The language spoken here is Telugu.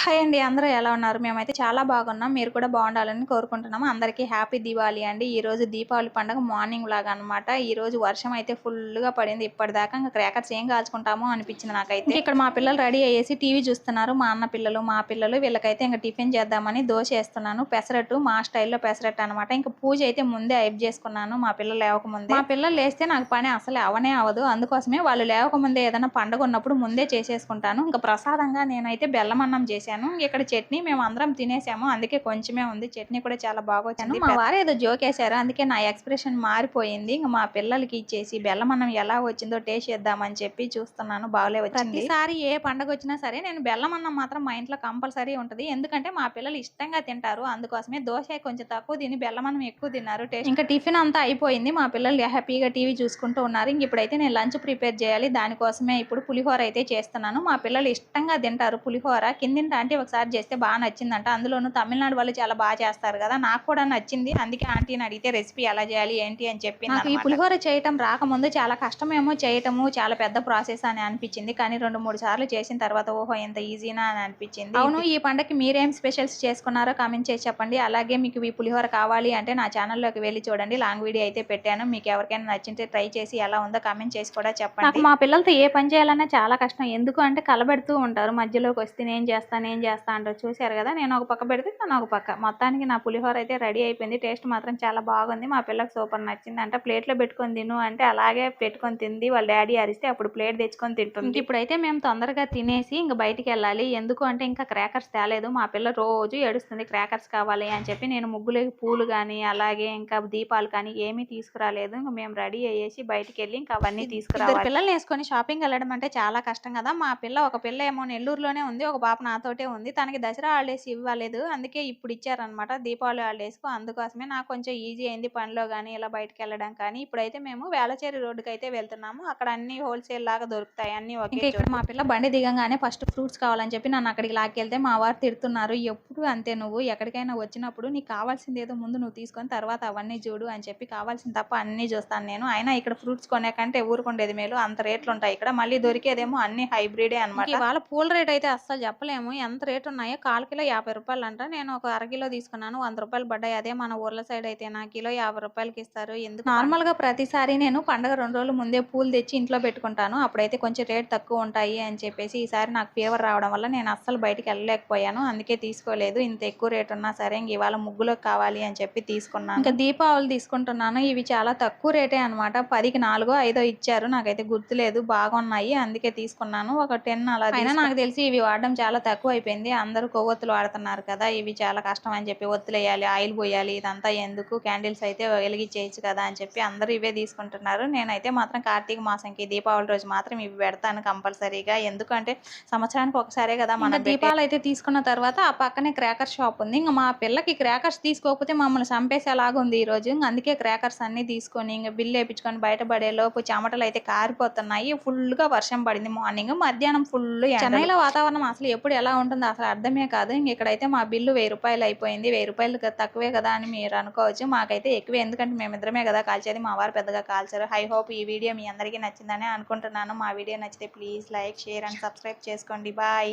హాయ్ అండి అందరూ ఎలా ఉన్నారు? మేమైతే చాలా బాగున్నాం. మీరు కూడా బాగుండాలని కోరుకుంటున్నాము. అందరికీ హ్యాపీ దీపావళి అండి. ఈ రోజు దీపావళి పండుగ మార్నింగ్ లాగా అనమాట ఈ రోజు వర్షం అయితే ఫుల్గా పడింది. ఇప్పటిదాకా ఇంకా క్రాకర్స్ ఏం కాల్చుకుంటామో అనిపించింది నాకైతే. ఇక్కడ మా పిల్లలు రెడీ అయ్యేసి టీవీ చూస్తున్నారు. మా అన్న పిల్లలు మా పిల్లలు వీళ్ళకైతే ఇంకా టిఫిన్ చేద్దామని దోశ వేస్తున్నాను. పెసరట్టు మా స్టైల్లో పెసరట్టు అనమాట ఇంకా పూజ అయితే ముందే అయిప్ చేసుకున్నాను. మా పిల్లలు లేవకముందే. మా పిల్లలు లేస్తే నాకు పని అసలు అవనే అవదు. అందుకోసమే వాళ్ళు లేవకముందే ఏదైనా పండుగ ఉన్నప్పుడు ముందే చేసేసుకుంటాను. ఇంకా ప్రసాదంగా నేనైతే బెల్లం అన్నం చేశాను. ఇక్కడ చట్నీ మేము అందరం తినేసాము. అందుకే కొంచెమే ఉంది. చట్నీ కూడా చాలా బాగా వచ్చింది మా వారు ఏదో జోకేశారు అందుకే నా ఎక్స్ప్రెషన్ మారిపోయింది. ఇంకా మా పిల్లలకి ఇచ్చేసి బెల్లం ఎలా వచ్చిందో టేస్ట్ చేద్దామని చెప్పి చూస్తున్నాను. బాగలే వచ్చింది. ప్రతిసారి ఏ పండగ వచ్చినా సరే నేను బెల్లం అన్నం మాత్రం మా ఇంట్లో కంపల్సరీ ఉంటుంది. ఎందుకంటే మా పిల్లలు ఇష్టంగా తింటారు. అందుకోసమే దోశ కొంచెం తక్కువ తిని బెల్లం ఎక్కువ తిన్నారు. టేస్ట్ ఇంకా టిఫిన్ అంతా అయిపోయింది. మా పిల్లలు హ్యాపీగా టీవీ చూసుకుంటూ ఉన్నారు. ఇంక ఇప్పుడైతే నేను లంచ్ ప్రిపేర్ చేయాలి. దానికోసమే ఇప్పుడు పులిహోర అయితే చేస్తున్నాను. మా పిల్లలు ఇష్టంగా తింటారు పులిహోర. కిందింటి ఆంటీ ఒకసారి చేస్తే బాగా నచ్చిందంట. అందులోనూ తమిళనాడు వాళ్ళు చాలా బాగా చేస్తారు కదా. నాకు కూడా నచ్చింది. అందుకే ఆంటీని అడిగితే రెసిపీ ఎలా చేయాలి ఏంటి అని చెప్పి నాకు ఈ పులిహోర చేయటం రాకముందు చాలా కష్టమేమో చేయటము చాలా పెద్ద ప్రాసెస్ అని అనిపించింది. కానీ రెండు మూడు సార్లు చేసిన తర్వాత ఓహో ఎంత ఈజీనా అని అనిపించింది. అవును ఈ పండగకి మీరేం స్పెషల్స్ చేసుకున్నారో కామెంట్ చేసి చెప్పండి. అలాగే మీకు ఈ పులిహోర కావాలి అంటే నా ఛానల్లోకి వెళ్ళి చూడండి. లాంగ్ వీడియో అయితే పెట్టాను. మీకు ఎవరికైనా నచ్చింటే ట్రై చేసి ఎలా ఉందో కామెంట్ చేసి కూడా చెప్పండి. నాకు మా పిల్లలతో ఏ పని చేయాలన్నా చాలా కష్టం. ఎందుకు అంటే కలబెడుతూ ఉంటారు. మధ్యలోకి వస్తే నేను చేస్తాను నేను చేస్తా అంటారు చూశారు కదా నేను ఒక పక్క పెడితే తను ఒక పక్క. మొత్తానికి నా పులిహోర అయితే రెడీ అయిపోయింది. టేస్ట్ మాత్రం చాలా బాగుంది. మా పిల్లకి సూపర్ నచ్చింది అంటే ప్లేట్లో పెట్టుకొని తిను అంటే అలాగే పెట్టుకొని తింది. వాళ్ళ డాడీ అరిస్తే అప్పుడు ప్లేట్ తెచ్చుకొని తింటుంది. ఇప్పుడైతే మేము తొందరగా తినేసి ఇంకా బయటికి వెళ్ళాలి. ఎందుకు అంటే ఇంకా క్రాకర్స్ తేలేదు. మా పిల్ల రోజు ఏడుస్తుంది క్రాకర్స్ కావాలి అని చెప్పి నేను ముగ్గులకి పూలు కానీ అలాగే ఇంకా దీపాలు కానీ ఏమీ తీసుకురాలేదు. ఇంకా మేము రెడీ అయ్యేసి బయటికి వెళ్ళి ఇంకా అవన్నీ తీసుకురావాలి. పిల్లల్ని వేసుకొని షాపింగ్ వెళ్ళడం అంటే చాలా కష్టం కదా. మా పిల్ల ఒక పిల్ల ఏమో నెల్లూరులోనే ఉంది. ఒక పాప నాతోటే ఉంది. తనకి దసరా హాలిడేస్ ఇవ్వలేదు. అందుకే ఇప్పుడు ఇచ్చారనమాట దీపావళి హాలిడేస్కు అందుకోసమే నాకు కొంచెం ఈజీ అయింది పనిలో కానీ ఇలా బయటకు వెళ్ళడం కానీ. ఇప్పుడైతే మేము వేలచేరి రోడ్డుకి అయితే వెళ్తున్నాము. అక్కడ అన్ని హోల్సేల్ లాగా దొరుకుతాయి. అన్ని ఒకే ఇక్కడ మా పిల్ల బండి దిగంగానే ఫస్ట్ ఫ్రూట్స్ కావాలని చెప్పి నన్ను అక్కడికి లాక్కెళ్తే మా వారు తిడుతున్నారు. ఎప్పుడు అంతే నువ్వు? ఎక్కడికైనా వచ్చినప్పుడు నీకు కావాల్సింది ఏదో ముందు నువ్వు తీసుకొని తర్వాత అవన్నీ చూడు అని చెప్పి కావాల్సింది తప్ప అన్ని చూస్తాను నేను. అయినా ఇక్కడ ఫ్రూట్స్ కొనేకంటే ఊరుకుండేది మేలు. అంత రేట్లు ఉంటాయి ఇక్కడ. మళ్ళీ దొరికేదేమో అన్ని హైబ్రిడే అనమాట ఇవాళ పూల రేట్ అయితే అస్సలు చెప్పలేము. ఎంత రేట్ ఉన్నాయో కాల్ కిలో యాభై రూపాయలు అంట నేను ఒక అర కిలో తీసుకున్నాను వంద రూపాయలు పడ్డాయి. అదే మన ఊర్ల సైడ్ అయితే నా కిలో యాభై రూపాయలకి ఇస్తారు. ఎందుకు నార్మల్గా ప్రతిసారి నేను పండగ రెండు రోజుల ముందే పూలు తెచ్చి ఇంట్లో పెట్టుకుంటాను. అప్పుడైతే కొంచెం రేట్ తక్కువ ఉంటాయి అని చెప్పేసి ఈసారి నాకు ఫీవర్ రావడం వల్ల నేను అస్సలు బయటికి వెళ్ళలేకపోయాను. అందుకే తీసుకోలేదు. ఇంత ఎక్కువ రేట్ ఉన్నా సరే ఇంక ఇవాళ ముగ్గులోకి కావాలి అని చెప్పి తీసుకున్నాను. ఇంకా దీపావళి తీసుకుంటున్నాను. ఇవి చాలా తక్కువ రేటే అనమాట పదికి నాలుగో ఐదో ఇచ్చారు. నాకైతే గుర్తులేదు. బాగున్నాయి. అందుకే తీసుకున్నాను. ఒక టెన్ అలా అయినా నాకు తెలిసి ఇవి వాడడం చాలా తక్కువ అయిపోయింది అందరూ కొవ్వొత్తులు వాడుతున్నారు కదా ఇవి చాలా కష్టం అని చెప్పి ఒత్తులేయాలి ఆయిల్ పోయాలి ఇదంతా ఎందుకు క్యాండిల్స్ అయితే వెలిగించేయచ్చు కదా అని చెప్పి అందరూ ఇవే తీసుకుంటున్నారు. నేనైతే మాత్రం కార్తీక మాసంకి దీపావళి రోజు మాత్రం ఇవి పెడతాను కంపల్సరీగా. ఎందుకంటే సంవత్సరానికి ఒకసారే కదా మన దీపాలు అయితే తీసుకున్న తర్వాత ఆ పక్కనే క్రాకర్ షాప్ ఉంది. ఇంకా మా పిల్లకి క్రాకర్స్ తీసుకోకపోతే మమ్మల్ని చంపేసేలాగా ఉంది ఈ రోజు. ఇంక అందుకే క్రాకర్స్ అన్ని తీసుకొని ఇంకా బిల్లు వేయించుకొని బయటపడే లోపు చెమటలు అయితే కారిపోతున్నాయి. ఫుల్గా వర్షం పడింది మార్నింగ్. మధ్యాహ్నం ఫుల్ చెన్నైలో వాతావరణం అసలు ఎప్పుడు ఎలా ఉంటుందో. అసలు అర్థమే కాదు. ఇంక ఇక్కడైతే మా బిల్లు వెయ్యి రూపాయలు అయిపోయింది. వెయ్యి రూపాయలు తక్కువే కదా అని మీరు అనుకోవచ్చు. మాకైతే ఎక్కువే. ఎందుకంటే మేమిద్దరమే కదా కాల్చేది. మా వారు పెద్దగా కాల్చారు. ఐ హోప్ ఈ వీడియో మీ అందరికీ నచ్చిందని అనుకుంటున్నాను. మా వీడియో నచ్చితే please like share and subscribe చేసుకోండి. బాయ్.